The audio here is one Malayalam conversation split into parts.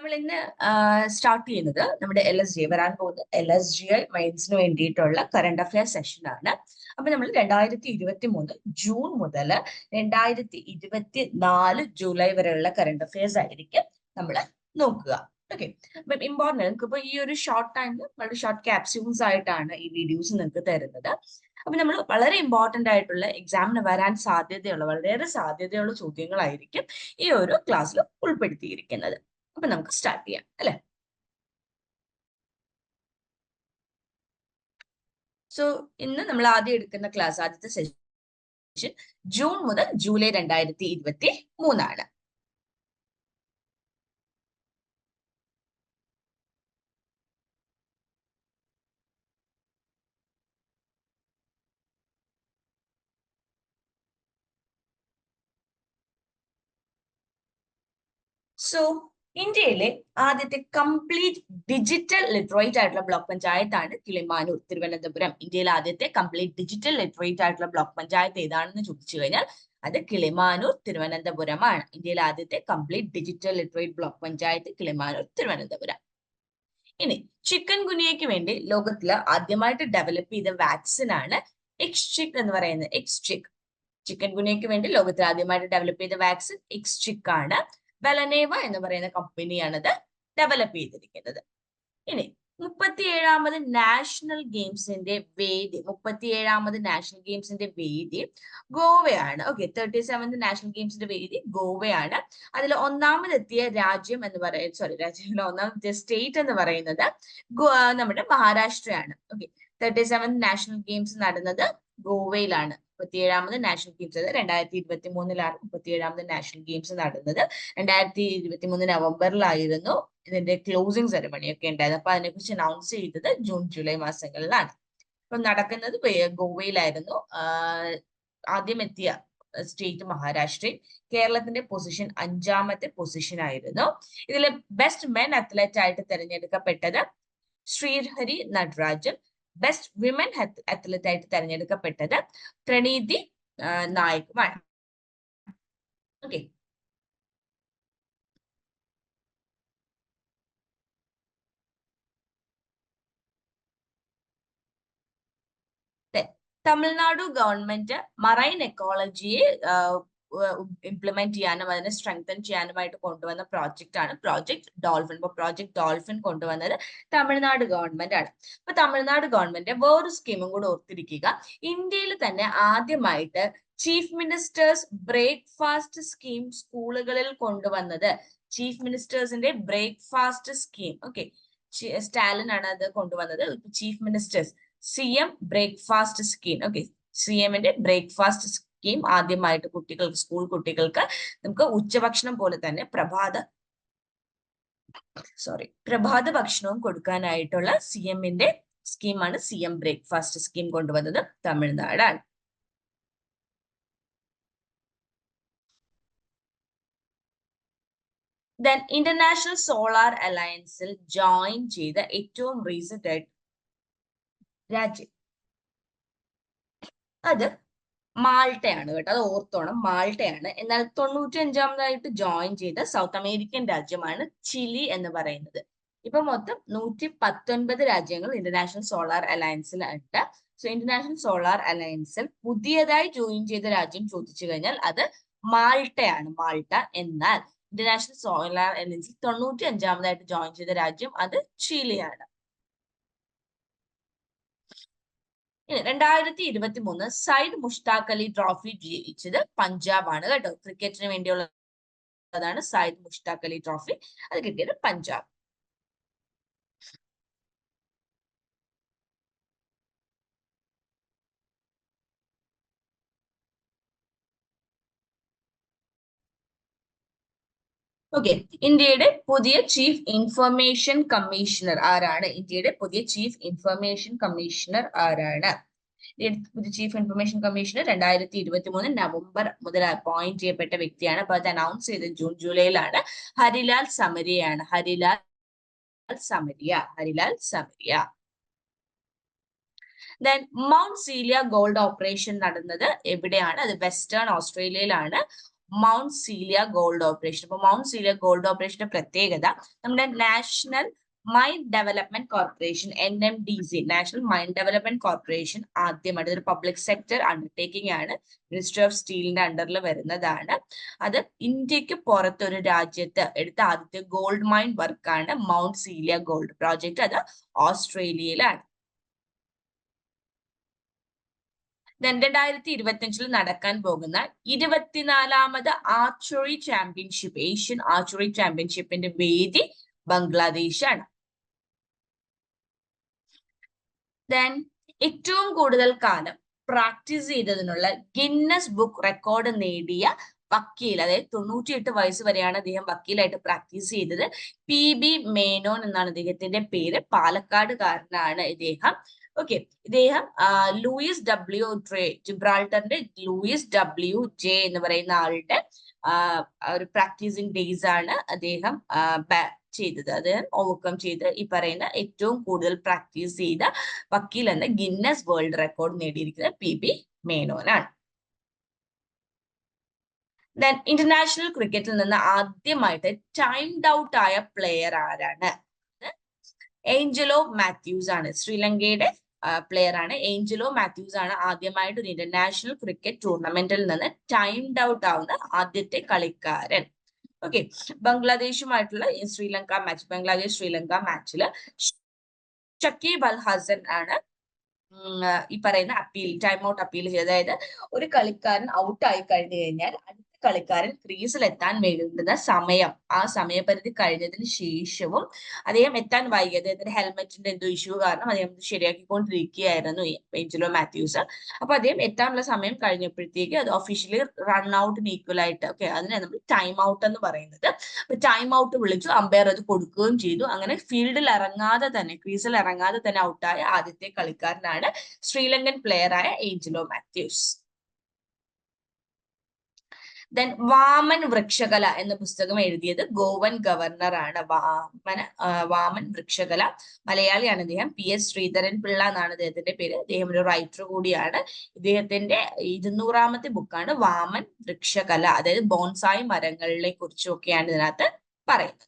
നമ്മൾ ഇന്ന് സ്റ്റാർട്ട് ചെയ്യുന്നത് നമ്മുടെ എൽ എസ് ജി വരാൻ പോകുന്ന എൽ എസ് ജി ഐ മൈൻസിന് വേണ്ടിയിട്ടുള്ള കറണ്ട് അഫയർ സെഷൻ ആണ്. അപ്പൊ നമ്മൾ രണ്ടായിരത്തി ഇരുപത്തി മൂന്ന് ജൂൺ മുതൽ രണ്ടായിരത്തി ഇരുപത്തി നാല് ജൂലൈ വരെയുള്ള കറണ്ട് അഫയേഴ്സ് ആയിരിക്കും നമ്മൾ നോക്കുക. ഓക്കെ അപ്പൊ ഇമ്പോർട്ടന്റ് നിങ്ങൾക്ക് ഇപ്പൊ ഈ ഒരു ഷോർട്ട് ടൈമിൽ വളരെ ഷോർട്ട് ക്യാപ്സ്യൂൾസ് ആയിട്ടാണ് ഈ വീഡിയോസ് നിങ്ങൾക്ക് തരുന്നത്. അപ്പൊ നമ്മൾ വളരെ ഇമ്പോർട്ടന്റ് ആയിട്ടുള്ള എക്സാമിന് വരാൻ സാധ്യതയുള്ള വളരെയേറെ സാധ്യതയുള്ള ചോദ്യങ്ങളായിരിക്കും ഈ ഒരു ക്ലാസ്സിൽ ഉൾപ്പെടുത്തിയിരിക്കുന്നത്. അപ്പൊ നമുക്ക് സ്റ്റാർട്ട് ചെയ്യാം അല്ലെ? സോ ഇന്ന് നമ്മൾ ആദ്യം എടുക്കുന്ന ക്ലാസ് ആദ്യത്തെ സെഷൻ ജൂൺ മുതൽ ജൂലൈ രണ്ടായിരത്തി ഇരുപത്തി മൂന്നാണ്. സോ ഇന്ത്യയിലെ ആദ്യത്തെ കംപ്ലീറ്റ് ഡിജിറ്റൽ ലിറ്ററേറ്റ് ആയിട്ടുള്ള ബ്ലോക്ക് പഞ്ചായത്താണ് കിളിമാനൂർ തിരുവനന്തപുരം. ഇന്ത്യയിലെ ആദ്യത്തെ കംപ്ലീറ്റ് ഡിജിറ്റൽ ലിറ്ററേറ്റ് ആയിട്ടുള്ള ബ്ലോക്ക് പഞ്ചായത്ത് ഏതാണെന്ന് ചോദിച്ചു കഴിഞ്ഞാൽ അത് കിളിമാനൂർ തിരുവനന്തപുരമാണ്. ഇന്ത്യയിലെ ആദ്യത്തെ complete digital literate block panchayat Kilimanoor Thiruvananthapuram. ഇനി ചിക്കൻ ഗുനിയയ്ക്ക് വേണ്ടി ലോകത്തിൽ ആദ്യമായിട്ട് ഡെവലപ്പ് ചെയ്ത വാക്സിൻ ആണ് എക്സ്ചിക് എന്ന് പറയുന്നത്. എക്സ്ചിക് ചിക്കൻ ഗുനിയയ്ക്ക് വേണ്ടി ലോകത്തിൽ ആദ്യമായിട്ട് ഡെവലപ്പ് ചെയ്ത വാക്സിൻ എക്സ്ചിക് ആണ്. വെലനേവ എന്ന് പറയുന്ന കമ്പനിയാണിത് ഡെവലപ്പ് ചെയ്തിരിക്കുന്നത്. ഇനി മുപ്പത്തിയേഴാമത് നാഷണൽ ഗെയിംസിന്റെ വേദി മുപ്പത്തിയേഴാമത് നാഷണൽ ഗെയിംസിന്റെ വേദി ഗോവയാണ്. ഓക്കെ തേർട്ടി സെവൻത് നാഷണൽ ഗെയിംസിന്റെ വേദി ഗോവയാണ്. അതിൽ ഒന്നാമതെത്തിയ രാജ്യം എന്ന് പറയുന്നത് സോറി രാജ്യം ഒന്നാമതെത്തിയ സ്റ്റേറ്റ് എന്ന് പറയുന്നത് നമ്മുടെ മഹാരാഷ്ട്രയാണ്. Okay thirty seventh national games നടന്നത് ഗോവയിലാണ്. മുപ്പത്തിയേഴാമത് നാഷണൽ ഗെയിംസ് അത് രണ്ടായിരത്തി ഇരുപത്തി മൂന്നിലാണ് മുപ്പത്തിയേഴാമത് നാഷണൽ ഗെയിംസ് നടന്നത്. രണ്ടായിരത്തി ഇരുപത്തി മൂന്ന് നവംബറിലായിരുന്നു ഇതിന്റെ ക്ലോസിംഗ് സെറമണി ഒക്കെ ഉണ്ടായത്. അപ്പൊ അതിനെക്കുറിച്ച് അനൗൺസ് ചെയ്തത് ജൂൺ ജൂലൈ മാസങ്ങളിലാണ്. അപ്പൊ നടക്കുന്നത് ഗോവയിലായിരുന്നു. ആദ്യം എത്തിയ സ്റ്റേറ്റ് മഹാരാഷ്ട്രയും കേരളത്തിന്റെ പൊസിഷൻ അഞ്ചാമത്തെ പൊസിഷൻ ആയിരുന്നു. ഇതിലെ ബെസ്റ്റ് മെൻ അത്ലറ്റ് ആയിട്ട് തിരഞ്ഞെടുക്കപ്പെട്ടത് Srihari Natarajan. Best women athlete ആയിട്ട് തെരഞ്ഞെടുക്കപ്പെട്ടത് പ്രണീതി നായകുമാണ് ഓക്കെ തമിഴ്നാടു ഗവൺമെന്റ് മറൈൻ എക്കോളജിയെ ഇംപ്ലിമെന്റ് ചെയ്യാനും അതിനെ സ്ട്രെങ്തൻ ചെയ്യാനുമായിട്ട് കൊണ്ടുവന്ന പ്രോജക്റ്റ് ആണ്. പ്രോജക്ട് ഡോൾഫിൻ ഇപ്പൊ പ്രോജക്ട് ഡോൾഫിൻ കൊണ്ടുവന്നത് തമിഴ്നാട് ഗവൺമെന്റ് ആണ്. അപ്പൊ തമിഴ്നാട് ഗവൺമെന്റ് വേറൊരു സ്കീമും കൂടെ ഓർത്തിരിക്കുക. ഇന്ത്യയിൽ തന്നെ ആദ്യമായിട്ട് ചീഫ് മിനിസ്റ്റേഴ്സ് ബ്രേക്ക്ഫാസ്റ്റ് സ്കീം സ്കൂളുകളിൽ കൊണ്ടുവന്നത് ചീഫ് മിനിസ്റ്റേഴ്സിന്റെ ബ്രേക്ക്ഫാസ്റ്റ് സ്കീം ഓക്കെ സ്റ്റാലിൻ ആണ് അത് കൊണ്ടുവന്നത്. Chief ministers C M breakfast scheme okay C എമ്മിന്റെ ബ്രേക്ക്ഫാസ്റ്റ് സ്കീം ആദ്യമായിട്ട് കുട്ടികൾക്ക് സ്കൂൾ കുട്ടികൾക്ക് നമുക്ക് ഉച്ചഭക്ഷണം പോലെ തന്നെ പ്രഭാത സോറി പ്രഭാത ഭക്ഷണവും കൊടുക്കാനായിട്ടുള്ള സി എമ്മിന്റെ സ്കീമാണ് സി എം ബ്രേക്ക്ഫാസ്റ്റ് സ്കീം കൊണ്ടുവന്നത് തമിഴ്നാടാണ്. ദെൻ ഇന്റർനാഷണൽ സോളാർ അലയൻസിൽ ജോയിൻ ചെയ്ത ഏറ്റവും റീസെന്റ് ആയിട്ട് രാജ്യം. അത് മാൾട്ടയാണ് കേട്ടോ അത് ഓർത്തോണം മാൾട്ടയാണ്. എന്നാൽ തൊണ്ണൂറ്റി അഞ്ചാമതായിട്ട് ജോയിൻ ചെയ്ത സൗത്ത് അമേരിക്കൻ രാജ്യമാണ് ചിലി എന്ന് പറയുന്നത്. ഇപ്പൊ മൊത്തം നൂറ്റി പത്തൊൻപത് രാജ്യങ്ങൾ ഇന്റർനാഷണൽ സോളാർ അലയൻസിൽ ഉണ്ട്. സോ ഇന്റർനാഷണൽ സോളാർ അലയൻസിൽ പുതിയതായി ജോയിൻ ചെയ്ത രാജ്യം ചോദിച്ചു കഴിഞ്ഞാൽ അത് മാൾട്ടയാണ് മാൾട്ട എന്നാൽ ഇന്റർനാഷണൽ സോളാർ അലയൻസിൽ തൊണ്ണൂറ്റി അഞ്ചാമതായിട്ട് ജോയിൻ ചെയ്ത രാജ്യം അത് ചിലിയാണ്. രണ്ടായിരത്തി ഇരുപത്തി മൂന്ന് സൈഡ് മുഷ്താഖ് അലി ട്രോഫി ജയിച്ചത് പഞ്ചാബാണ് കേട്ടോ. ക്രിക്കറ്റിന് വേണ്ടിയുള്ള അതാണ് സൈദ് മുഷ്താഖ് അലി ട്രോഫി. അത് കിട്ടിയത് പഞ്ചാബ്. ഓക്കെ ഇന്ത്യയുടെ പുതിയ ചീഫ് ഇൻഫർമേഷൻ കമ്മീഷണർ ആരാണ്? ഇന്ത്യയുടെ പുതിയ ചീഫ് ഇൻഫർമേഷൻ കമ്മീഷണർ ആരാണ്? പുതിയ ചീഫ് ഇൻഫർമേഷൻ കമ്മീഷണർ രണ്ടായിരത്തി ഇരുപത്തി മൂന്ന് നവംബർ മുതൽ അപ്പോയിന്റ് ചെയ്യപ്പെട്ട വ്യക്തിയാണ്. അപ്പൊ അത് അനൗൺസ് ചെയ്തത് June ജൂലൈയിലാണ്. Harilal സമരിയാണ്. Harilal Samariya. Harilal Samariya. Then mount Celia gold operation നടന്നത് എവിടെയാണ്? അത് western ഓസ്ട്രേലിയയിലാണ് mount Celia gold operation അപ്പൊ മൗണ്ട് സീലിയ ഗോൾഡ് ഓപ്പറേഷന്റെ പ്രത്യേകത നമ്മുടെ national mind development corporation N M D C national mind development corporation ആദ്യമായിട്ട് ഒരു പബ്ലിക് സെക്ടർ അണ്ടർടേക്കിംഗ് ആണ്. മിനിസ്റ്റർ ഓഫ് സ്റ്റീലിന്റെ അണ്ടറിൽ വരുന്നതാണ്. അത് ഇന്ത്യയ്ക്ക് പുറത്ത് ഒരു രാജ്യത്ത് എടുത്ത ആദ്യത്തെ ഗോൾഡ് മൈൻ വർക്കാണ് മൗണ്ട് സീലിയ ഗോൾഡ് പ്രോജക്റ്റ് അത് ഓസ്ട്രേലിയയിലാണ് രണ്ടായിരത്തി ഇരുപത്തിയഞ്ചിൽ നടക്കാൻ പോകുന്ന ഇരുപത്തിനാലാമത് ആർച്ചറി ചാമ്പ്യൻഷിപ്പ് ഏഷ്യൻ ആർച്ചറി ചാമ്പ്യൻഷിപ്പിന്റെ വേദി ബംഗ്ലാദേശാണ്. ദെൻ ഏറ്റവും കൂടുതൽ കാലം പ്രാക്ടീസ് ചെയ്തതിനുള്ള ഗിന്നസ് ബുക്ക് റെക്കോർഡ് നേടിയ വക്കീൽ അതായത് തൊണ്ണൂറ്റിയെട്ട് വയസ്സ് വരെയാണ് അദ്ദേഹം വക്കീലായിട്ട് പ്രാക്ടീസ് ചെയ്തത്. പി. ബി. മേനോൻ എന്നാണ് അദ്ദേഹത്തിന്റെ പേര്. പാലക്കാടുകാരനാണ് ഇദ്ദേഹം ഓക്കെ ഇദ്ദേഹം ലൂയിസ് ഡബ്ല്യു ട്രേ ജിബ്രാൾട്ടറിന്റെ ലൂയിസ് ഡബ്ല്യു ജെ എന്ന് പറയുന്ന ആളുടെ ഒരു പ്രാക്ടീസിങ് ഡേയ്സ് ആണ് അദ്ദേഹം ചെയ്തത്. അദ്ദേഹം ഓവർകം ചെയ്ത് ഈ പറയുന്ന ഏറ്റവും കൂടുതൽ പ്രാക്ടീസ് ചെയ്ത വക്കീൽ എന്ന ഗിന്നസ് വേൾഡ് റെക്കോർഡ് നേടിയിരിക്കുന്ന പി ബി മേനോനാണ്. ദെൻ ഇന്റർനാഷണൽ ക്രിക്കറ്റിൽ നിന്ന് ആദ്യമായിട്ട് ടൈംഡ് ഔട്ട് ആയ പ്ലെയർ ആരാണ്? ഏഞ്ചലോ മാത്യൂസ് ആണ്. ശ്രീലങ്കയുടെ പ്ലെയർ ആണ്. ഏഞ്ചലോ മാത്യൂസ് ആണ് ആദ്യമായിട്ട് ഒരു ഇന്റർനാഷണൽ ക്രിക്കറ്റ് ടൂർണമെന്റിൽ നിന്ന് ടൈംഡ് ഔട്ട് ആവുന്ന ആദ്യത്തെ കളിക്കാരൻ. ഓക്കെ ബംഗ്ലാദേശുമായിട്ടുള്ള ശ്രീലങ്ക മാച്ച് ബംഗ്ലാദേശ് ശ്രീലങ്ക മാച്ചിൽ ഷക്കീബ് അൽ ഹസൻ ആണ് ഈ പറയുന്ന അപ്പീൽ ടൈം ഔട്ട് അപ്പീൽ ചെയ്ത്. അതായത് ഒരു കളിക്കാരൻ ഔട്ട് ആയി കഴിഞ്ഞു കഴിഞ്ഞാൽ കളിക്കാരൻ ക്രീസിൽ എത്താൻ വേണ്ടുന്ന സമയം. ആ സമയപരിധി കഴിഞ്ഞതിന് ശേഷവും അദ്ദേഹം എത്താൻ വൈകി. അദ്ദേഹത്തിന്റെ ഹെൽമെറ്റിന്റെ എന്തോ ഇഷ്യൂ കാരണം അദ്ദേഹം ശരിയാക്കിക്കൊണ്ടിരിക്കുകയായിരുന്നു ഏഞ്ചലോ മാത്യൂസ്. അപ്പൊ അദ്ദേഹം എത്താനുള്ള സമയം കഴിഞ്ഞപ്പോഴത്തേക്ക് അത് ഒഫീഷ്യലി റൺ ഔട്ടിന് ഈക്വൽ ആയിട്ട് ഓക്കെ അതിനെ നമ്മൾ ടൈം ഔട്ട് എന്ന് പറയുന്നത്. അപ്പൊ ടൈം ഔട്ട് വിളിച്ചു അമ്പയർ അത് കൊടുക്കുകയും ചെയ്തു. അങ്ങനെ ഫീൽഡിൽ ഇറങ്ങാതെ തന്നെ ക്രീസിൽ ഇറങ്ങാതെ തന്നെ ഔട്ടായ ആദ്യത്തെ കളിക്കാരനാണ് ശ്രീലങ്കൻ പ്ലെയർ ആയ Angelo Mathews. Then Vaman Vrikshakala എന്ന പുസ്തകം എഴുതിയത് ഗോവൻ ഗവർണർ ആണ്. വാമന വാമൻ വൃക്ഷകല. മലയാളിയാണ് അദ്ദേഹം പി. എസ്. ശ്രീധരൻ പിള്ള എന്നാണ് അദ്ദേഹത്തിന്റെ പേര്. അദ്ദേഹം ഒരു റൈറ്റർ കൂടിയാണ്. ഇദ്ദേഹത്തിന്റെ ഇരുന്നൂറാമത്തെ ബുക്കാണ് വാമൻ വൃക്ഷകല. അതായത് ബോൺസായി മരങ്ങളെ കുറിച്ചൊക്കെയാണ് ഇതിനകത്ത് പറയുന്നത്.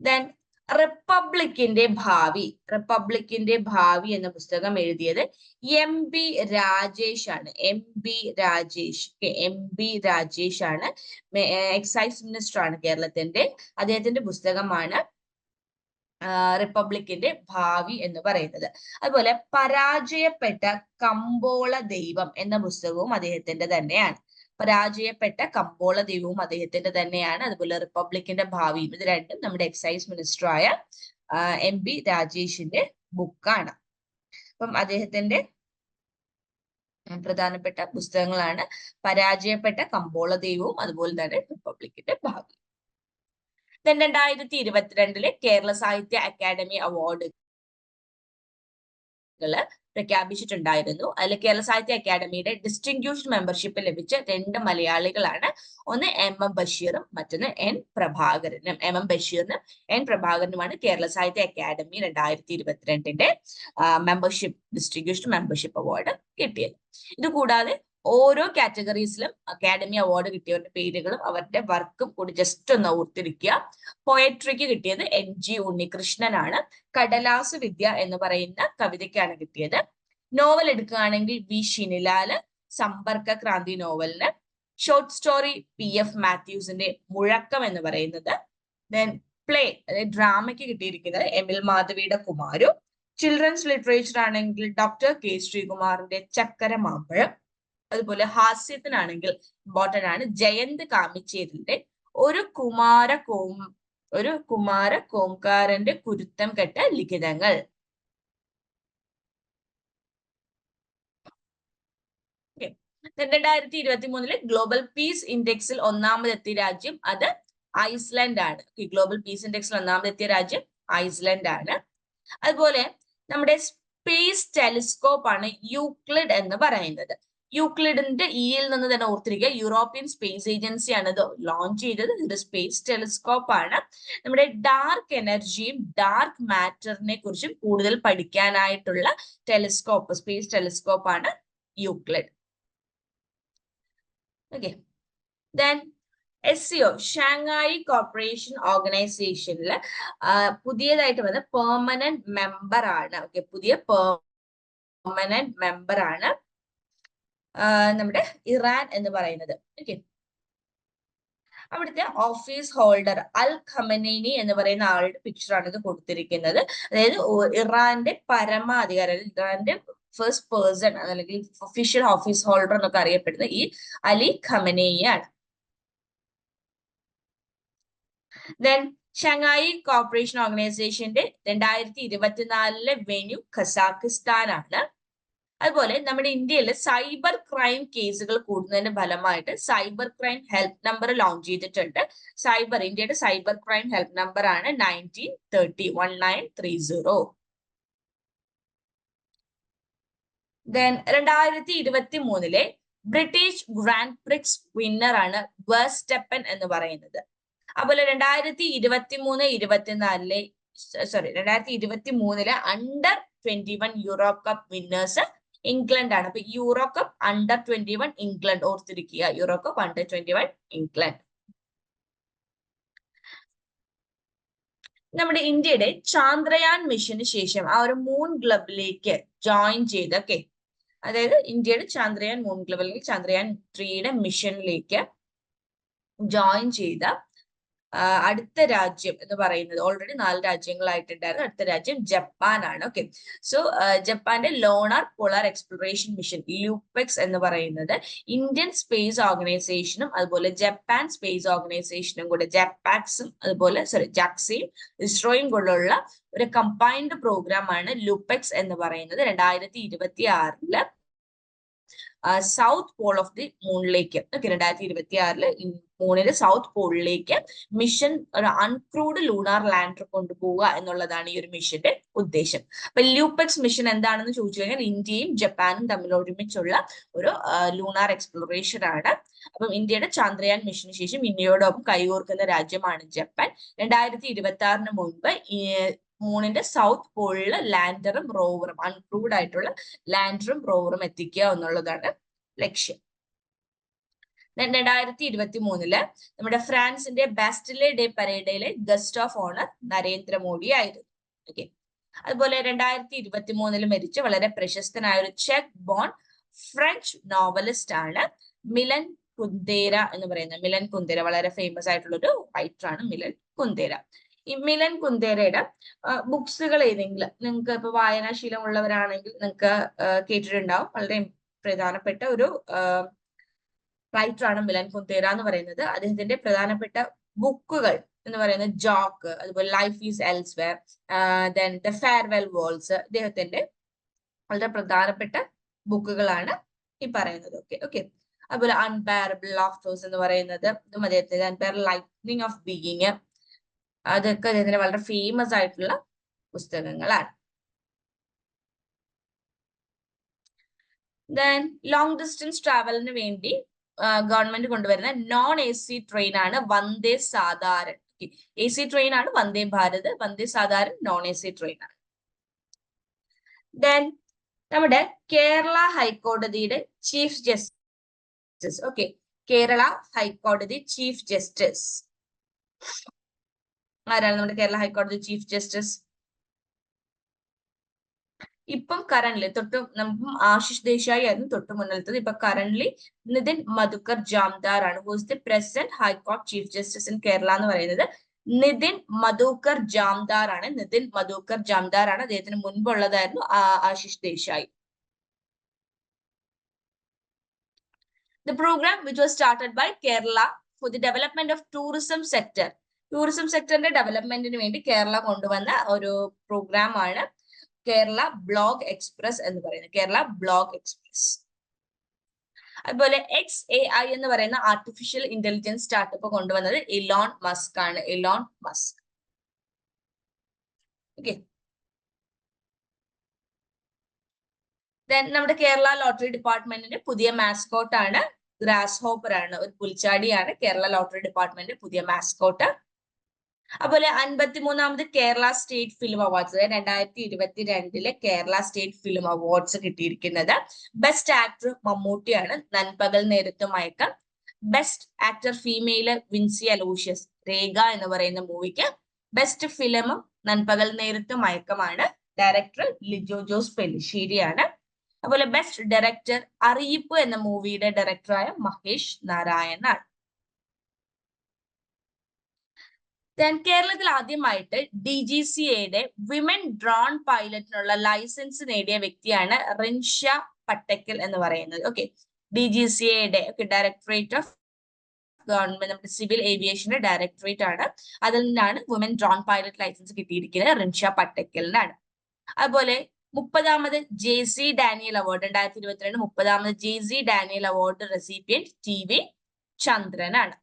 ദെൻ റിപ്പബ്ലിക്കിന്റെ ഭാവി റിപ്പബ്ലിക്കിന്റെ ഭാവി എന്ന പുസ്തകം എഴുതിയത് എം ബി രാജേഷ് ആണ് M B Rajesh M B Rajesh ആണ് എക്സൈസ് മിനിസ്റ്റർ ആണ് കേരളത്തിന്റെ അദ്ദേഹത്തിന്റെ പുസ്തകമാണ് റിപ്പബ്ലിക്കിന്റെ ഭാവി എന്ന് പറയുന്നത്. അതുപോലെ പരാജയപ്പെട്ട കമ്പോള ദൈവം എന്ന പുസ്തകവും അദ്ദേഹത്തിന്റെ തന്നെയാണ്. പരാജയപ്പെട്ട കമ്പോള ദൈവവും അദ്ദേഹത്തിന്റെ തന്നെയാണ്. അതുപോലെ റിപ്പബ്ലിക്കിന്റെ ഭാവിയും. ഇത് രണ്ടും നമ്മുടെ എക്സൈസ് മിനിസ്റ്ററായ എം ബി രാജേഷിന്റെ ബുക്കാണ് അപ്പം അദ്ദേഹത്തിന്റെ പ്രധാനപ്പെട്ട പുസ്തകങ്ങളാണ് പരാജയപ്പെട്ട കമ്പോള ദൈവവും അതുപോലെ തന്നെ റിപ്പബ്ലിക്കിന്റെ ഭാവി. രണ്ടായിരത്തി ഇരുപത്തിരണ്ടിലെ കേരള സാഹിത്യ അക്കാദമി അവാർഡ് പ്രഖ്യാപിച്ചിട്ടുണ്ടായിരുന്നു. അതിൽ കേരള സാഹിത്യ അക്കാദമിയുടെ ഡിസ്റ്റിങ്ക്യൂഷ്ഡ് മെമ്പർഷിപ്പ് ലഭിച്ച രണ്ട് മലയാളികളാണ്. ഒന്ന് എം എം ബഷീറും മറ്റൊന്ന് എൻ പ്രഭാകരനും. എം എം ബഷീറിനും എൻ പ്രഭാകരനുമാണ് കേരള സാഹിത്യ അക്കാദമി രണ്ടായിരത്തി ഇരുപത്തിരണ്ടിന്റെ മെമ്പർഷിപ്പ് ഡിസ്ട്രിബ്യൂഷൻ മെമ്പർഷിപ്പ് അവാർഡ് കിട്ടിയത്. ഇത് കൂടാതെ ഓരോ കാറ്റഗറീസിലും അക്കാഡമി അവാർഡ് കിട്ടിയവരുടെ പേരുകളും അവരുടെ വർക്കും കൂടി ജസ്റ്റ് ഒന്ന് ഓർത്തിരിക്കുക. പോയട്രിക്ക് കിട്ടിയത് എൻ ജി ഉണ്ണികൃഷ്ണനാണ്. കടലാസ് വിദ്യ എന്ന് പറയുന്ന കവിതയ്ക്കാണ് കിട്ടിയത്. നോവൽ എടുക്കുകയാണെങ്കിൽ വി ഷിനിലാൽ സമ്പർക്ക ക്രാന്തി നോവലിന് ഷോർട്ട് സ്റ്റോറി പി എഫ് മാത്യൂസിന്റെ മുഴക്കം എന്ന് പറയുന്നത്. ദെൻ പ്ലേ അതായത് ഡ്രാമയ്ക്ക് കിട്ടിയിരിക്കുന്നത് എമിൽ മാധവിയുടെ കുമാരു ചിൽഡ്രൻസ് ലിറ്ററേച്ചർ ആണെങ്കിൽ ഡോക്ടർ കെ ശ്രീകുമാറിന്റെ ചക്കര മാമ്പഴം അതുപോലെ ഹാസ്യത്തിനാണെങ്കിൽ ഇമ്പോർട്ടന്റ് ആണ് ജയന്ത് കാമിച്ചേരിന്റെ ഒരു കുമാര കോം ഒരു കുമാര കോംകാരന്റെ കുരുത്തം കെട്ട ലിഖിതങ്ങൾ. രണ്ടായിരത്തി ഇരുപത്തി മൂന്നിൽ ഗ്ലോബൽ പീസ് ഇൻഡെക്സിൽ ഒന്നാമതെത്തിയ രാജ്യം അത് ഐസ്ലൻഡ് ആണ് ഗ്ലോബൽ പീസ് ഇൻഡെക്സിൽ ഒന്നാമതെത്തിയ രാജ്യം ഐസ്ലൻഡ് ആണ് അതുപോലെ നമ്മുടെ സ്പേസ് ടെലിസ്കോപ്പ് ആണ് യൂക്ലിഡ് എന്ന് പറയുന്നത്. യൂക്ലിഡിന്റെ ഇയിൽ നിന്ന് തന്നെ ഓർത്തിരിക്കുക. യൂറോപ്യൻ സ്പേസ് ഏജൻസി ആണ് ഇത് ലോഞ്ച് ചെയ്തത്. ഇത് സ്പേസ് ടെലിസ്കോപ്പ് ആണ്. നമ്മുടെ ഡാർക്ക് എനർജിയും ഡാർക്ക് മാറ്ററിനെ കുറിച്ചും കൂടുതൽ പഠിക്കാനായിട്ടുള്ള ടെലിസ്കോപ്പ് സ്പേസ് ടെലിസ്കോപ്പ് ആണ് Euclid okay then S C O Shanghai corporation ഓർഗനൈസേഷനിൽ പുതിയതായിട്ട് വന്ന പെർമനന്റ് മെമ്പർ ആണ്. ഓക്കെ പുതിയ പെർമനന്റ് മെമ്പർ ആണ്. നമ്മുടെ ഇറാൻ എന്ന് പറയുന്നത്. ഓക്കെ അവിടുത്തെ ഓഫീസ് ഹോൾഡർ അൽ ഖമനൈനി എന്ന് പറയുന്ന ആളുടെ പിക്ചറാണ് ഇത് കൊടുത്തിരിക്കുന്നത്. അതായത് ഇറാന്റെ പരമാധികാരി ഇറാന്റെ ഫസ്റ്റ് പേഴ്സൺ അല്ലെങ്കിൽ ഒഫീഷ്യൽ ഓഫീസ് ഹോൾഡർ എന്നൊക്കെ അറിയപ്പെടുന്ന ഈ അലി ഖമനേയാണ് ദെൻ ഷങ്ങായി കോർപ്പറേഷൻ ഓർഗനൈസേഷന്റെ രണ്ടായിരത്തി ഇരുപത്തിനാലിലെ വെന്യൂ ഖസാക്കിസ്ഥാൻ ആണ് അതുപോലെ നമ്മുടെ ഇന്ത്യയിൽ സൈബർ ക്രൈം കേസുകൾ കൂടുന്നതിന്റെ ഫലമായിട്ട് cyber crime help number launch ചെയ്തിട്ടുണ്ട്. സൈബർ ഇന്ത്യയുടെ സൈബർ ക്രൈം ഹെൽപ്പ് നമ്പർ ആണ് nineteen thirty one nine three zero then രണ്ടായിരത്തി ഇരുപത്തി മൂന്നിലെ ബ്രിട്ടീഷ് ഗ്രാൻഡ് പ്രിക്സ് വിന്നർ ആണ് വേർസ്റ്റെപ്പൻ എന്ന് പറയുന്നത്. അതുപോലെ രണ്ടായിരത്തി ഇരുപത്തി മൂന്ന് ഇരുപത്തിനാലിലെ സോറി രണ്ടായിരത്തി ഇരുപത്തി മൂന്നിലെ under twenty one Euro Cup winners England ആണ്. അപ്പൊ Euro Cup under twenty one England ഓർത്തിരിക്കുക. Euro Cup under twenty one England നമ്മുടെ ഇന്ത്യയുടെ ചാന്ദ്രയാൻ മിഷന് ശേഷം ആ ഒരു മൂൺ ക്ലബിലേക്ക് ജോയിൻ ചെയ്ത് ഓക്കെ അതായത് ഇന്ത്യയുടെ ചാന്ദ്രയാൻ മൂൺ ക്ലബ് അല്ലെങ്കിൽ ചാന്ദ്രയാൻ ത്രീയുടെ മിഷനിലേക്ക് ജോയിൻ ചെയ്ത അടുത്ത രാജ്യം എന്ന് പറയുന്നത് ഓൾറെഡി നാല് രാജ്യങ്ങളായിട്ടുണ്ടായിരുന്നു. അടുത്ത രാജ്യം ജപ്പാനാണ് ഓക്കെ സോ ജപ്പാന്റെ lunar polar exploration mission LUPEX എന്ന് പറയുന്നത് ഇന്ത്യൻ സ്പേസ് ഓർഗനൈസേഷനും അതുപോലെ ജപ്പാൻ സ്പേസ് ഓർഗനൈസേഷനും കൂടെ ജപ്പാക്സും അതുപോലെ സോറി ജാക്സയും ഇസ്രോയും കൊണ്ടുള്ള ഒരു കമ്പൈൻഡ് പ്രോഗ്രാം ആണ് ലൂപെക്സ് എന്ന് പറയുന്നത്. രണ്ടായിരത്തി ഇരുപത്തി ആറിൽ സൗത്ത് പോൾ ഓഫ് ദി മൂണിലേക്ക് ഓക്കെ രണ്ടായിരത്തി ഇരുപത്തി ആറിൽ മൂണിൽ സൗത്ത് പോളിലേക്ക് മിഷൻ ഒരു അൺക്രൂഡ് ലൂണാർ ലാൻഡർ കൊണ്ടുപോവുക എന്നുള്ളതാണ് ഈ ഒരു മിഷന്റെ ഉദ്ദേശം. അപ്പൊ ലൂപെക്സ് മിഷൻ എന്താണെന്ന് ചോദിച്ചു കഴിഞ്ഞാൽ ഇന്ത്യയും ജപ്പാനും തമ്മിൽ ഒരുമിച്ചുള്ള ഒരു ലൂണാർ എക്സ്പ്ലോറേഷൻ ആണ്. അപ്പം ഇന്ത്യയുടെ ചന്ദ്രയാൻ മിഷന് ശേഷം ഇന്ത്യയോടൊപ്പം കൈകോർക്കുന്ന രാജ്യമാണ് ജപ്പാൻ. രണ്ടായിരത്തി ഇരുപത്തി ആറിന് മുൻപ് മൂണിന്റെ സൗത്ത് പോളിൽ ലാൻഡറും റോവറും അൺക്രൂഡ് ആയിട്ടുള്ള ലാൻഡറും റോവറും എത്തിക്കുക എന്നുള്ളതാണ് ലക്ഷ്യം. രണ്ടായിരത്തി ഇരുപത്തി മൂന്നിൽ നമ്മുടെ ഫ്രാൻസിന്റെ ബാസ്റ്റിലെ ഡേ പരേഡയിലെ ഗസ്റ്റ് ഓഫ് ഓണർ നരേന്ദ്രമോദി ആയിരുന്നു. ഓക്കെ അതുപോലെ രണ്ടായിരത്തി ഇരുപത്തി മൂന്നിൽ മരിച്ച വളരെ പ്രശസ്തനായ ഒരു ചെക്ക് ബോൺ ഫ്രഞ്ച് നോവലിസ്റ്റ് ആണ് മിലൻ കുന്തേര എന്ന് പറയുന്നത്. മിലൻ കുന്തേര വളരെ ഫേമസ് ആയിട്ടുള്ള ഒരു റൈറ്റർ ആണ് മിലൻ കുന്തേര ഈ മിലൻ കുന്തേരയുടെ ബുക്സുകൾ ഏതെങ്കിലും നിങ്ങൾക്ക് ഇപ്പൊ വായനാശീലം ഉള്ളവരാണെങ്കിൽ നിങ്ങൾക്ക് കേട്ടിട്ടുണ്ടാവും. വളരെ പ്രധാനപ്പെട്ട ഒരു റൈറ്റർ ആണ് മിലൻ കുന്തേര എന്ന് പറയുന്നത്. അദ്ദേഹത്തിന്റെ പ്രധാനപ്പെട്ട ബുക്കുകൾ എന്ന് പറയുന്നത് ജോക്ക് അതുപോലെ life is elsewhere then the farewell worlds അദ്ദേഹത്തിന്റെ വളരെ പ്രധാനപ്പെട്ട ബുക്കുകളാണ് ഈ പറയുന്നത്. ഓക്കെ ഓക്കെ അതുപോലെ അൺബെയറബിൾ ലാഫ്റ്റേഴ്സ് എന്ന് പറയുന്നത് അദ്ദേഹത്തിന്റെ അൺബെയർ ലൈറ്റ്നിങ് ഓഫ് ബീയിങ് അതൊക്കെ അദ്ദേഹത്തിന്റെ വളരെ ഫേമസ് ആയിട്ടുള്ള പുസ്തകങ്ങളാണ്. ദെൻ ലോങ് ഡിസ്റ്റൻസ് ട്രാവലിന് വേണ്ടി ഗവൺമെന്റ് കൊണ്ടുവരുന്ന നോൺ എ സി ട്രെയിൻ ആണ് Vande Sadharan A C train ആണ് Vande Bharat Vande Sadharan non A C train ആണ്. ദെൻ നമ്മുടെ കേരള ഹൈക്കോടതിയുടെ ചീഫ് ജസ്റ്റിസ് ഓക്കെ കേരള ഹൈക്കോടതി ചീഫ് ജസ്റ്റിസ് ആരാണ് നമ്മുടെ കേരള ഹൈക്കോടതി ചീഫ് ജസ്റ്റിസ്? ഇപ്പം കറന്റ്ലി തൊട്ട് നമുക്ക് ആശിഷ് ദേശായി ആയിരുന്നു തൊട്ട് മുന്നിലത്തത്. ഇപ്പൊ കറന്റ്ലി നിതിൻ മധുക്കർ ജാംദാർ ആണ്. Who's the president high court chief justice in Kerala എന്ന് പറയുന്നത്. നിതിൻ മധുക്കർ ജാംദാർ ആണ്. നിതിൻ മധുക്കർ ജാംദാർ ആണ്. അദ്ദേഹത്തിന് മുൻപുള്ളതായിരുന്നു Ashish Desai. The program which was started by Kerala for the development of tourism sector. Tourism സെക്ടറിന്റെ ഡെവലപ്മെന്റിന് വേണ്ടി കേരള കൊണ്ടുവന്ന ഒരു പ്രോഗ്രാം ആണ് കേരള ബ്ലോഗ് എക്സ്പ്രസ് എന്ന് പറയുന്നത്. Kerala blog express. അതുപോലെ എക്സ് എ ഐ എന്ന് പറയുന്ന ആർട്ടിഫിഷ്യൽ ഇന്റലിജൻസ് സ്റ്റാർട്ടപ്പ് കൊണ്ടുവന്നത് ഇലോൺ മസ്ക് ആണ്. ഇലോൺ മസ്ക് ഓക്കെ ദെൻ നമ്മുടെ കേരള ലോട്ടറി ഡിപ്പാർട്ട്മെന്റിന്റെ പുതിയ മാസ്കോട്ട് ആണ് ഗ്രാസ് ഹോപ്പർ ആണ്. ഒരു പുൽച്ചാടിയാണ് കേരള ലോട്ടറി ഡിപ്പാർട്ട്മെന്റിന്റെ പുതിയ മാസ്കോട്ട് അതുപോലെ അൻപത്തിമൂന്നാമത് കേരള സ്റ്റേറ്റ് ഫിലിം അവാർഡ്സ് രണ്ടായിരത്തി ഇരുപത്തി രണ്ടിലെ കേരള സ്റ്റേറ്റ് ഫിലിം അവാർഡ്സ് കിട്ടിയിരിക്കുന്നത്. Best actor മമ്മൂട്ടിയാണ് Nanpakal Nerathe Mayakkam. Best actor female Vincy Aloshious Rekha എന്ന് പറയുന്ന മൂവിക്ക്. ബെസ്റ്റ് ഫിലിമും നൻപകൽ നേരത്തെ മയക്കമാണ്. ഡയറക്ടർ ലിജോ ജോസ് പെലിശ്ശേരിയാണ് അതുപോലെ ബെസ്റ്റ് ഡയറക്ടർ അറിയിപ്പ് എന്ന മൂവിയുടെ ഡയറക്ടറായ മഹേഷ് നാരായണാണ്. ദെൻ കേരളത്തിൽ ആദ്യമായിട്ട് ഡി ജി സി എയുടെ വിമൻ ഡ്രോൺ പൈലറ്റിനുള്ള ലൈസൻസ് നേടിയ വ്യക്തിയാണ് റിൻഷ പട്ടക്കൽ എന്ന് പറയുന്നത്. ഓക്കെ ഡി ജി സി എയുടെ ഓക്കെ ഡയറക്ടറേറ്റ് ഓഫ് ഗവൺമെന്റ് നമ്മുടെ സിവിൽ ഏവിയേഷന്റെ ഡയറക്ടറേറ്റ് ആണ്. അതിൽ നിന്നാണ് വുമൻ ഡ്രോൺ പൈലറ്റ് ലൈസൻസ് കിട്ടിയിരിക്കുന്നത് റിൻഷ പട്ടക്കലിനാണ്. അതുപോലെ മുപ്പതാമത് ജെ സി ഡാനിയൽ അവാർഡ് രണ്ടായിരത്തി ഇരുപത്തിരണ്ട് മുപ്പതാമത് J C Daniel award recipient T V ചന്ദ്രനാണ്.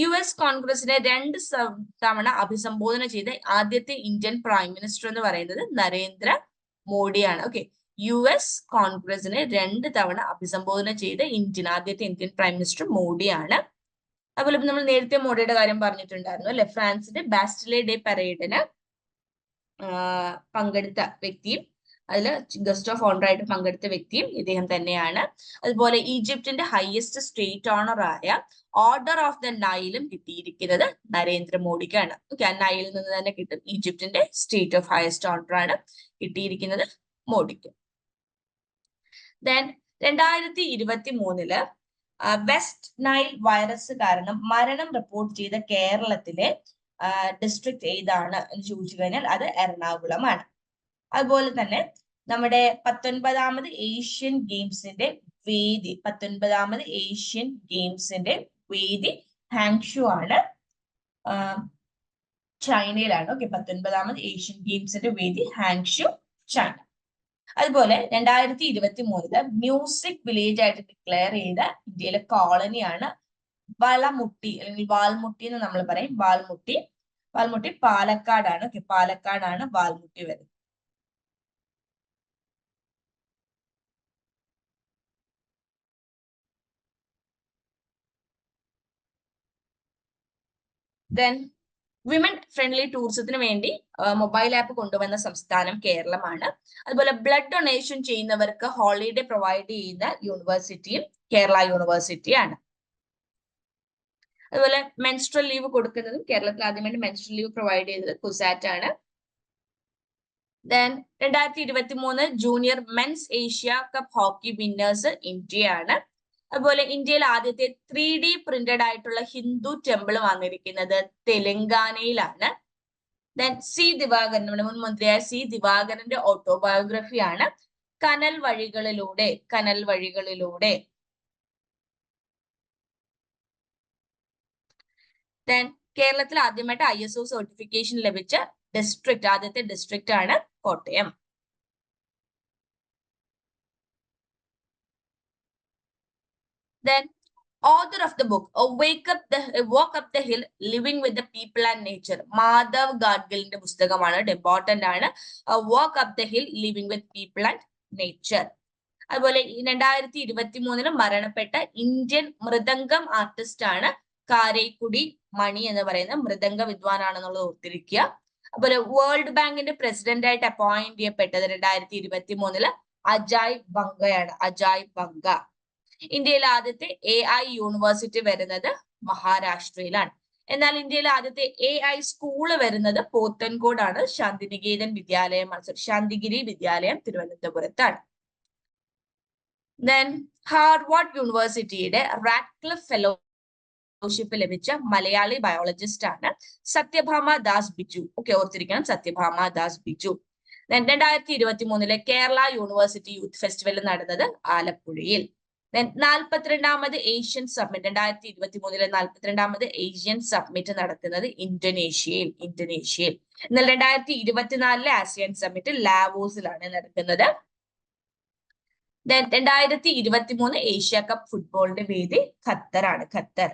U S കോൺഗ്രസിനെ രണ്ട് തവണ അഭിസംബോധന ചെയ്ത ആദ്യത്തെ ഇന്ത്യൻ പ്രൈം മിനിസ്റ്റർ എന്ന് പറയുന്നത് നരേന്ദ്ര മോഡിയാണ്. ഓക്കെ യു എസ് കോൺഗ്രസിനെ രണ്ട് തവണ അഭിസംബോധന ചെയ്ത ഇന്ത്യൻ ആദ്യത്തെ ഇന്ത്യൻ പ്രൈം മിനിസ്റ്റർ മോഡിയാണ്. അതുപോലെ നമ്മൾ നേരത്തെ മോഡിയുടെ കാര്യം പറഞ്ഞിട്ടുണ്ടായിരുന്നു അല്ലെ? ഫ്രാൻസിന്റെ ബാസ്റ്റിലെ ഡേ പരേഡിന് പങ്കെടുത്ത വ്യക്തിയും അതിൽ ഗസ്റ്റ് ഓഫ് ഓണർ ആയിട്ട് പങ്കെടുത്ത വ്യക്തിയും ഇദ്ദേഹം തന്നെയാണ്. അതുപോലെ ഈജിപ്തിന്റെ ഹയസ്റ്റ് സ്റ്റേറ്റ് ഓണർ ആയ ഓർഡർ ഓഫ് ദ നൈലും കിട്ടിയിരിക്കുന്നത് നരേന്ദ്രമോദിക്കാണ്. ഓക്കെ നൈലിൽ നിന്ന് തന്നെ കിട്ടും ഈജിപ്തിന്റെ സ്റ്റേറ്റ് ഓഫ് ഹയസ്റ്റ് ഓണർ ആണ് കിട്ടിയിരിക്കുന്നത് മോഡിക്ക് ദെൻ രണ്ടായിരത്തി ഇരുപത്തി മൂന്നിൽ വെസ്റ്റ് നൈൽ വൈറസ് കാരണം മരണം റിപ്പോർട്ട് ചെയ്ത കേരളത്തിലെ ഡിസ്ട്രിക്ട് ഏതാണ് എന്ന് ചോദിച്ചു കഴിഞ്ഞാൽ അത് എറണാകുളമാണ്. അതുപോലെ തന്നെ നമ്മുടെ പത്തൊൻപതാമത് ഏഷ്യൻ ഗെയിംസിന്റെ വേദി പത്തൊൻപതാമത് ഏഷ്യൻ ഗെയിംസിന്റെ വേദി ഹാങ്ഷു ആണ്. ചൈനയിലാണ്. ഓക്കെ പത്തൊൻപതാമത് ഏഷ്യൻ ഗെയിംസിന്റെ വേദി ഹാങ്ഷു ചൈന അതുപോലെ രണ്ടായിരത്തി ഇരുപത്തി മൂന്നിൽ മ്യൂസിക് വില്ലേജ് ആയിട്ട് ഡിക്ലെയർ ചെയ്ത ഇന്ത്യയിലെ കോളനിയാണ് വളമുട്ടി അല്ലെങ്കിൽ വാൽമുട്ടി എന്ന് നമ്മൾ പറയും. വാൽമുട്ടി വാൽമുട്ടി പാലക്കാടാണ്. ഓക്കെ പാലക്കാടാണ് വാൽമുട്ടി വരുന്നത്. ദെൻ വിമൻ ഫ്രണ്ട്ലി ടൂറിസത്തിന് വേണ്ടി മൊബൈൽ ആപ്പ് കൊണ്ടുവന്ന സംസ്ഥാനം കേരളമാണ്. അതുപോലെ ബ്ലഡ് ഡൊണേഷൻ ചെയ്യുന്നവർക്ക് ഹോളിഡേ പ്രൊവൈഡ് ചെയ്യുന്ന യൂണിവേഴ്സിറ്റിയും കേരള യൂണിവേഴ്സിറ്റിയാണ് അതുപോലെ മെൻസ്ട്രൽ ലീവ് കൊടുക്കുന്നതും കേരളത്തിൽ ആദ്യമായിട്ട് മെൻസ്ട്രൽ ലീവ് പ്രൊവൈഡ് ചെയ്തത് കുസാറ്റ് ആണ്. ദെൻ രണ്ടായിരത്തി ഇരുപത്തി മൂന്ന് junior men's Asia cup hockey winners ഇന്ത്യയാണ് അതുപോലെ ഇന്ത്യയിൽ ആദ്യത്തെ ത്രീ ഡി പ്രിന്റഡ് ആയിട്ടുള്ള ഹിന്ദു ടെമ്പിൾ വന്നിരിക്കുന്നത് തെലങ്കാനയിലാണ്. ദെൻ സി ദിവാകരൻ നമ്മുടെ മുൻ മന്ത്രിയായ സി ദിവാകരന്റെ ഓട്ടോബയോഗ്രഫിയാണ് കനൽ വഴികളിലൂടെ കനൽ വഴികളിലൂടെ. ദെൻ കേരളത്തിൽ ആദ്യമായിട്ട് ഐ എസ് ഒ സർട്ടിഫിക്കേഷൻ ലഭിച്ച ഡിസ്ട്രിക്ട് ആദ്യത്തെ ഡിസ്ട്രിക്റ്റ് ആണ് Kottayam. Then author of the book wake up the walk up the hill living with the people and nature Madhav ഗാഡ്ഗിലിന്റെ പുസ്തകമാണ്. ഇമ്പോർട്ടന്റ് ആണ്. Walk up the hill living with people and nature അതുപോലെ രണ്ടായിരത്തി ഇരുപത്തി മൂന്നിൽ മരണപ്പെട്ട ഇന്ത്യൻ മൃദംഗം ആർട്ടിസ്റ്റ് ആണ് കാരേക്കുടി മണി എന്ന് പറയുന്ന മൃദംഗ വിദ്വാനാണെന്നുള്ളത് ഓർത്തിരിക്കുക. അതുപോലെ വേൾഡ് ബാങ്കിന്റെ പ്രസിഡന്റ് ആയിട്ട് അപ്പോയിന്റ് ചെയ്യപ്പെട്ടത് രണ്ടായിരത്തി ഇരുപത്തി മൂന്നിൽ അജായ് ബംഗയാണ്. അജായ് ബംഗ. ഇന്ത്യയിൽ ആദ്യത്തെ എ ഐ യൂണിവേഴ്സിറ്റി വരുന്നത് മഹാരാഷ്ട്രയിലാണ്. എന്നാൽ ഇന്ത്യയിലെ ആദ്യത്തെ എ ഐ സ്കൂൾ വരുന്നത് പോത്തൻകോടാണ്. ശാന്തിനികേതൻ വിദ്യാലയം ശാന്തിഗിരി വിദ്യാലയം തിരുവനന്തപുരത്താണ്. ദെൻ ഹാർവാർഡ് യൂണിവേഴ്സിറ്റിയുടെ റാറ്റ്ക്ലിഫ് ഫെലോഷിപ്പ് ലഭിച്ച മലയാളി ബയോളജിസ്റ്റ് ആണ് സത്യഭാമ ദാസ് ബിജു. ഓക്കെ ഓർത്തിരിക്കണം സത്യഭാമ ദാസ് ബിജു. രണ്ടായിരത്തി ഇരുപത്തി മൂന്നിലെ കേരള യൂണിവേഴ്സിറ്റി യൂത്ത് ഫെസ്റ്റിവൽ നടന്നത് ആലപ്പുഴയിൽ. നാൽപ്പത്തിരണ്ടാമത് ഏഷ്യൻ സബ്മിറ്റ് രണ്ടായിരത്തി ഇരുപത്തി മൂന്നിലെ നാൽപ്പത്തിരണ്ടാമത് ഏഷ്യൻ സബ്മിറ്റ് നടത്തുന്നത് ഇന്തോനേഷ്യയിൽ ഇന്തോനേഷ്യയിൽ. എന്നാൽ രണ്ടായിരത്തി ഇരുപത്തിനാലിലെ ആസിയൻ സബ്മിറ്റ് ലാവോസിലാണ് നടക്കുന്നത്. രണ്ടായിരത്തി ഇരുപത്തി മൂന്ന് ഏഷ്യ കപ്പ് ഫുട്ബോളിന്റെ വേദി ഖത്തറാണ് Qatar.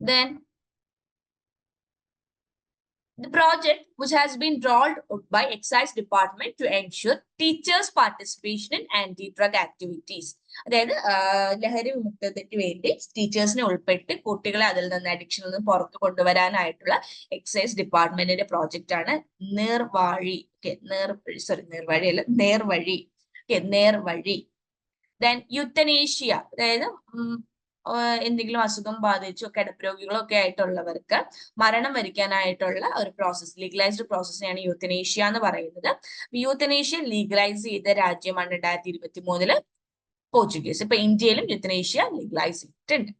Then The project, which has been drawn up by Excise Department to ensure teachers' participation in anti-drug activities. അതായത് ലഹരി വിമുക്തതയ്ക്ക് വേണ്ടി ടീച്ചേഴ്സിനെ ഉൾപ്പെട്ട് കുട്ടികളെ അതിൽ നിന്ന് അഡിക്ഷനിൽ നിന്ന് പുറത്തു കൊണ്ടുവരാനായിട്ടുള്ള എക്സൈസ് ഡിപ്പാർട്ട്മെന്റിന്റെ പ്രോജക്റ്റ് ആണ് നേർവാഴി നേർ സോറി നേർവഴി അല്ല നേർവഴി നേർവഴി ദെൻ യുത്തനേഷ്യ അതായത് എന്തെങ്കിലും അസുഖം ബാധിച്ചോ കിടപ്പ് ഒക്കെ ആയിട്ടുള്ളവർക്ക് മരണം വരിക്കാനായിട്ടുള്ള ഒരു പ്രോസസ് ലീഗലൈസ്ഡ് പ്രോസസ്സിനെയാണ് യൂത്തനേഷ്യ എന്ന് പറയുന്നത്. യൂത്തനേഷ്യ ലീഗലൈസ് ചെയ്ത രാജ്യമാണ് രണ്ടായിരത്തി ഇരുപത്തി മൂന്നിൽ പോർച്ചുഗീസ് ഇപ്പൊ ഇന്ത്യയിലും യുത്തനേഷ്യ ലീഗലൈസ് ചെയ്തിട്ടുണ്ട്.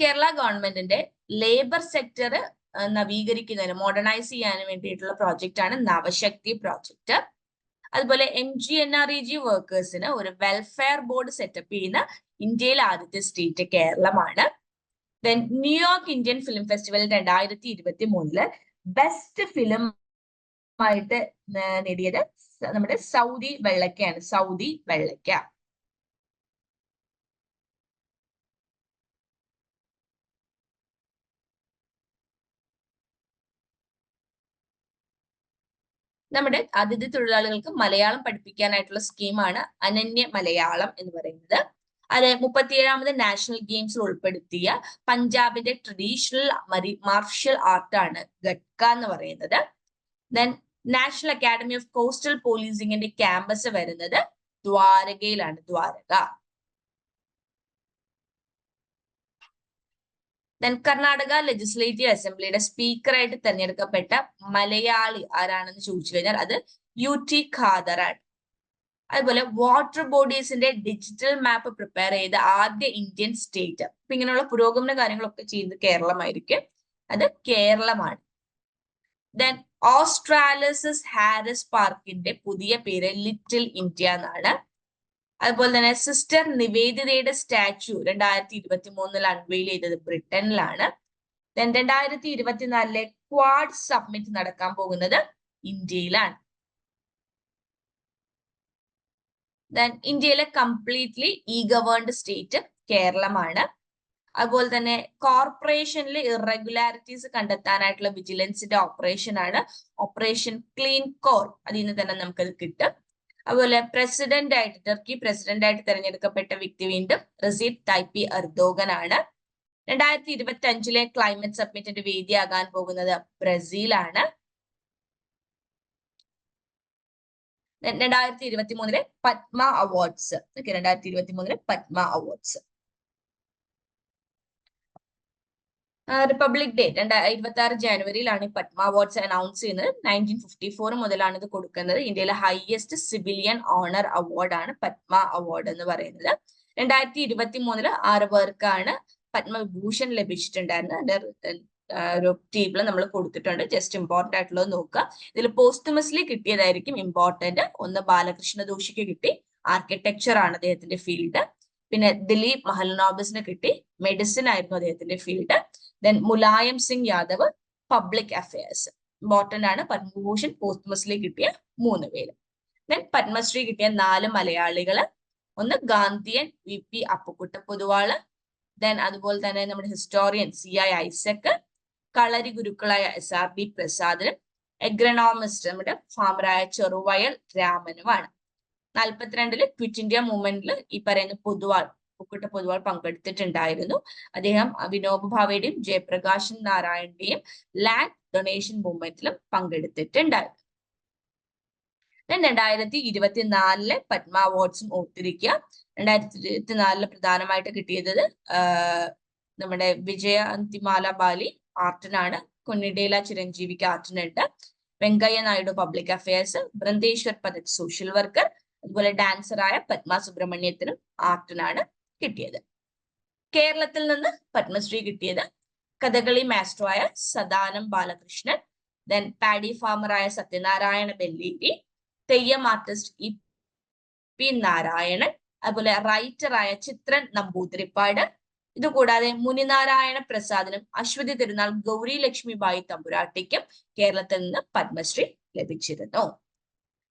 കേരള ഗവൺമെന്റിന്റെ ലേബർ സെക്ടർ നവീകരിക്കുന്നതിന് മോഡേണൈസ് ചെയ്യാനും വേണ്ടിയിട്ടുള്ള പ്രോജക്റ്റ് ആണ് നവശക്തി പ്രോജക്റ്റ് അതുപോലെ M G N R E G വർക്കേഴ്സിന് ഒരു വെൽഫെയർ ബോർഡ് സെറ്റപ്പ് ചെയ്യുന്ന ഇന്ത്യയിലെ ആദ്യത്തെ സ്റ്റേറ്റ് കേരളമാണ്. Then New York Indian film festival രണ്ടായിരത്തി ഇരുപത്തി മൂന്നിൽ ബെസ്റ്റ് ഫിലിം ആയിട്ട് നേടിയത് നമ്മുടെ സൗദി വെള്ളക്കയാണ്. സൗദി വെള്ളക്ക. നമ്മുടെ അതിഥി തൊഴിലാളികൾക്ക് മലയാളം പഠിപ്പിക്കാനായിട്ടുള്ള സ്കീമാണ് അനന്യ മലയാളം എന്ന് പറയുന്നത്. അത് മുപ്പത്തിയേഴാമത് നാഷണൽ ഗെയിംസിൽ ഉൾപ്പെടുത്തിയ പഞ്ചാബിന്റെ ട്രഡീഷണൽ മാർഷ്യൽ ആർട്ടാണ് ഗട്ക എന്ന് പറയുന്നത്. Then national academy of coastal പോലീസിംഗിന്റെ campus വരുന്നത് ദ്വാരകയിലാണ് ദ്വാരക. ദെൻ കർണാടക ലെജിസ്ലേറ്റീവ് അസംബ്ലിയുടെ സ്പീക്കറായിട്ട് തെരഞ്ഞെടുക്കപ്പെട്ട മലയാളി ആരാണെന്ന് ചോദിച്ചു കഴിഞ്ഞാൽ അത് യു ടി ഖാദറാണ് അതുപോലെ വാട്ടർ ബോഡീസിന്റെ ഡിജിറ്റൽ മാപ്പ് പ്രിപ്പയർ ചെയ്ത ആദ്യ ഇന്ത്യൻ സ്റ്റേറ്റ് അപ്പൊ ഇങ്ങനെയുള്ള പുരോഗമന കാര്യങ്ങളൊക്കെ ചെയ്യുന്നത് കേരളമായിരിക്കും. അത് കേരളമാണ്. ദെൻ ഓസ്ട്രാലിസിസ് ഹാരിസ് പാർക്കിന്റെ പുതിയ പേര് ലിറ്റിൽ ഇന്ത്യ എന്നാണ്. അതുപോലെ തന്നെ സിസ്റ്റർ നിവേദിതയുടെ സ്റ്റാച്യു രണ്ടായിരത്തി ഇരുപത്തി മൂന്നിൽ അൺവെയിൽ ചെയ്തത് ബ്രിട്ടനിലാണ്. ദെൻ രണ്ടായിരത്തി ഇരുപത്തിനാലിലെ ക്വാഡ് സബ്മിറ്റ് നടക്കാൻ പോകുന്നത് ഇന്ത്യയിലാണ്. ദെൻ ഇന്ത്യയിലെ കംപ്ലീറ്റ്ലി ഇ ഗവേൺഡ് സ്റ്റേറ്റ് കേരളമാണ്. അതുപോലെ തന്നെ കോർപ്പറേഷനിലെ ഇറഗുലാരിറ്റീസ് കണ്ടെത്താനായിട്ടുള്ള വിജിലൻസിന്റെ ഓപ്പറേഷൻ ആണ്. ഓപ്പറേഷൻ ക്ലീൻ കോൾ അതിൽ നിന്ന് തന്നെ നമുക്കത് കിട്ടും. അതുപോലെ പ്രസിഡന്റ് ആയിട്ട് ടർക്കി പ്രസിഡന്റ് ആയിട്ട് തെരഞ്ഞെടുക്കപ്പെട്ട വ്യക്തി വീണ്ടും റസീദ് തൈപ്പി അർദോഗൻ ആണ് രണ്ടായിരത്തി ഇരുപത്തി അഞ്ചിലെ ക്ലൈമറ്റ് സബ്മിറ്റിന്റെ വേദിയാകാൻ പോകുന്നത് ബ്രസീലാണ്. രണ്ടായിരത്തി ഇരുപത്തി മൂന്നിലെ പത്മ അവാർഡ്സ് ഓക്കെ രണ്ടായിരത്തി ഇരുപത്തി മൂന്നിലെ പത്മ അവാർഡ്സ് റിപ്പബ്ലിക് ഡേ രണ്ടായിരത്തി ഇരുപത്തി ആറ് ജനുവരിയിലാണ് ഈ പത്മ അവാർഡ്സ് അനൗൺസ് ചെയ്യുന്നത്. നയന്റീൻ ഫിഫ്റ്റി ഫോർ മുതലാണ് ഇത് കൊടുക്കുന്നത്. ഇന്ത്യയിലെ ഹയസ്റ്റ് സിവിലിയൻ ഓണർ അവാർഡാണ് പത്മ അവാർഡ് എന്ന് പറയുന്നത്. രണ്ടായിരത്തി ഇരുപത്തി മൂന്നിൽ ആറ് പേർക്കാണ് പത്മവിഭൂഷൺ ലഭിച്ചിട്ടുണ്ടായിരുന്നത്. അതിന്റെ ഒരു നമ്മൾ കൊടുത്തിട്ടുണ്ട്. ജസ്റ്റ് ഇമ്പോർട്ടന്റ് ആയിട്ടുള്ളത് നോക്കുക. ഇതിൽ പോസ്റ്റമസ്ലി കിട്ടിയതായിരിക്കും ഇമ്പോർട്ടന്റ് ഒന്ന് ബാലകൃഷ്ണ ദോഷിക്ക് കിട്ടി. ആർക്കിടെക്ചർ ആണ് അദ്ദേഹത്തിന്റെ ഫീൽഡ് പിന്നെ ദിലീപ് മഹൽനോബിസിന് കിട്ടി. മെഡിസിൻ ആയിരുന്നു അദ്ദേഹത്തിന്റെ field then Mulayam Singh Yadav public affairs important ആണ് പത്മഭൂഷൺ പോസ്റ്റ്മസ്ലി കിട്ടിയ മൂന്ന് പേര്. ദെൻ പത്മശ്രീ കിട്ടിയ നാല് മലയാളികൾ. ഒന്ന് Gandhian V P Appukutta Poduval. Then അതുപോലെ തന്നെ നമ്മുടെ ഹിസ്റ്റോറിയൻ സി ഐ ഐസക് കളരി ഗുരുക്കളായ എസ് ആർ ബി പ്രസാദനും എഗ്രണോമിസ്റ്റ് നമ്മുടെ ഫാമറായ ചെറുവയൽ രാമനുമാണ്. നാൽപ്പത്തിരണ്ടിൽ ക്വിറ്റ് ഇന്ത്യ മൂവ്മെന്റിൽ ഈ പറയുന്ന പൊതുവാൾ പുക്കുട്ട പൊതുവാൾ പങ്കെടുത്തിട്ടുണ്ടായിരുന്നു. അദ്ദേഹം വിനോബ് ഭാവയുടെയും ജയപ്രകാശൻ നാരായണന്റെയും ലാൻഡ് ഡൊണേഷൻ മൂവ്മെന്റിലും പങ്കെടുത്തിട്ടുണ്ടായിരുന്നു. രണ്ടായിരത്തി ഇരുപത്തിനാലിലെ പത്മ അവാർഡ്സും ഓർത്തിരിക്കുക രണ്ടായിരത്തി ഇരുപത്തിനാലിൽ പ്രധാനമായിട്ട് കിട്ടിയത് നമ്മുടെ വിജയ അന്തിമാല ബാലി ആർട്ടിനാണ്. കുന്നിഡേല ചിരഞ്ജീവിക്ക് ആർട്ടിനുണ്ട്. Venkaiah Naidu public affairs Bindeshwar Pathak social worker അതുപോലെ ഡാൻസറായ പത്മ സുബ്രഹ്മണ്യത്തിനും ആർട്ടിനാണ്. കിട്ടിയത്. കേരളത്തിൽ നിന്ന് പത്മശ്രീ കിട്ടിയത് കഥകളി മാസ്റ്റർ ആയ Sadanam Balakrishnan then paddy ഫാമറായ Sathyanarayana Beleri Theyyam artist E P Narayanan അതുപോലെ റൈറ്റർ ആയ ചിത്രൻ നമ്പൂതിരിപ്പാട് ഇതുകൂടാതെ മുനിനാരായണ പ്രസാദിനും അശ്വതി തിരുനാൾ ഗൗരി ലക്ഷ്മി ബായി തമ്പുരാട്ടിക്കും കേരളത്തിൽ നിന്ന് പത്മശ്രീ ലഭിച്ചിരുന്നു.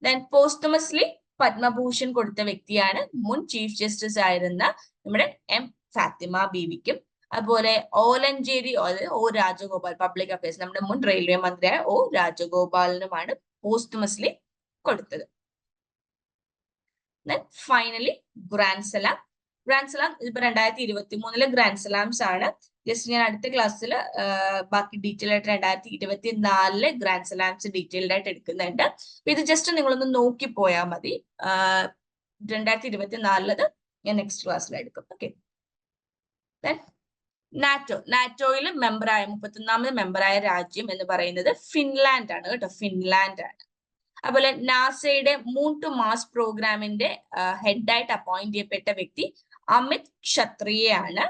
ദെൻ പോസ്റ്റമസ്ലി പത്മഭൂഷൺ കൊടുത്ത വ്യക്തിയാണ് മുൻ ചീഫ് ജസ്റ്റിസ് ആയിരുന്ന നമ്മുടെ എം ഫാത്തിമ ബീവിക്കും. അതുപോലെ Olanchery O Rajagopal public affairs നമ്മുടെ മുൻ റെയിൽവേ മന്ത്രിയായ ഒ രാജഗോപാലിനുമാണ് പോസ്റ്റ്മസ്ലി കൊടുത്തത്. Finally grand slam grand slam ഇപ്പൊ രണ്ടായിരത്തി ഇരുപത്തി മൂന്നിലെ ഗ്രാൻഡ് സലാംസ് ആണ്. ജസ്റ്റ് ഞാൻ അടുത്ത ക്ലാസ്സിൽ ബാക്കി ഡീറ്റെയിൽ ആയിട്ട് രണ്ടായിരത്തി ഇരുപത്തി നാലിലെ ഗ്രാൻഡ് സലാംസ് ഡീറ്റെയിൽഡ് ആയിട്ട് എടുക്കുന്നുണ്ട്. ഇത് ജസ്റ്റ് നിങ്ങളൊന്ന് നോക്കി പോയാൽ മതി. രണ്ടായിരത്തി ഇരുപത്തി നാലിലത് ഞാൻ നെക്സ്റ്റ് ക്ലാസ്സിൽ എടുക്കും. ഓക്കെ നാറ്റോ നാറ്റോയിൽ മെമ്പറായ മുപ്പത്തൊന്നാമത് മെമ്പറായ രാജ്യം എന്ന് പറയുന്നത് ഫിൻലാൻഡ് ആണ് കേട്ടോ. ഫിൻലാൻഡ് ആണ്. അതുപോലെ നാസയുടെ മൂൺ ടു മാസ് പ്രോഗ്രാമിന്റെ ഹെഡായിട്ട് അപ്പോയിന്റ് ചെയ്യപ്പെട്ട വ്യക്തി Amit ക്ഷത്രിയയാണ്.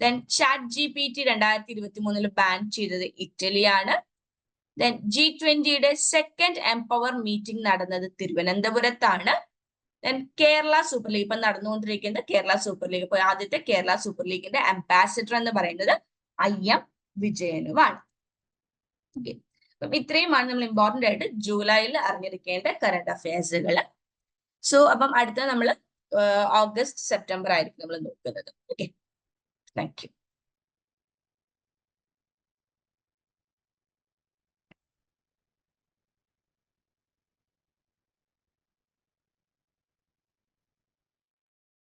Then chat G P T രണ്ടായിരത്തി ഇരുപത്തി മൂന്നിൽ ബാൻ ചെയ്തത് ഇറ്റലിയാണ്. ദെൻ ജി ട്വന്റിയുടെ സെക്കൻഡ് എംപവർ മീറ്റിംഗ് നടന്നത് തിരുവനന്തപുരത്താണ്. കേരള സൂപ്പർ ലീഗ് ഇപ്പൊ നടന്നുകൊണ്ടിരിക്കുന്നത് കേരള സൂപ്പർ ലീഗ് ഇപ്പൊ ആദ്യത്തെ കേരള സൂപ്പർ ലീഗിന്റെ അംബാസിഡർ എന്ന് പറയുന്നത് ഐ എം വിജയനുമാണ്. ഓക്കെ അപ്പം ഇത്രയുമാണ് നമ്മൾ ഇമ്പോർട്ടന്റ് ആയിട്ട് ജൂലൈയിൽ അറിഞ്ഞിരിക്കേണ്ട കറണ്ട് അഫയേഴ്സുകൾ സോ അപ്പം അടുത്ത നമ്മൾ ഓഗസ്റ്റ് സെപ്റ്റംബർ ആയിരിക്കും നമ്മൾ നോക്കുന്നത്. Okay thank you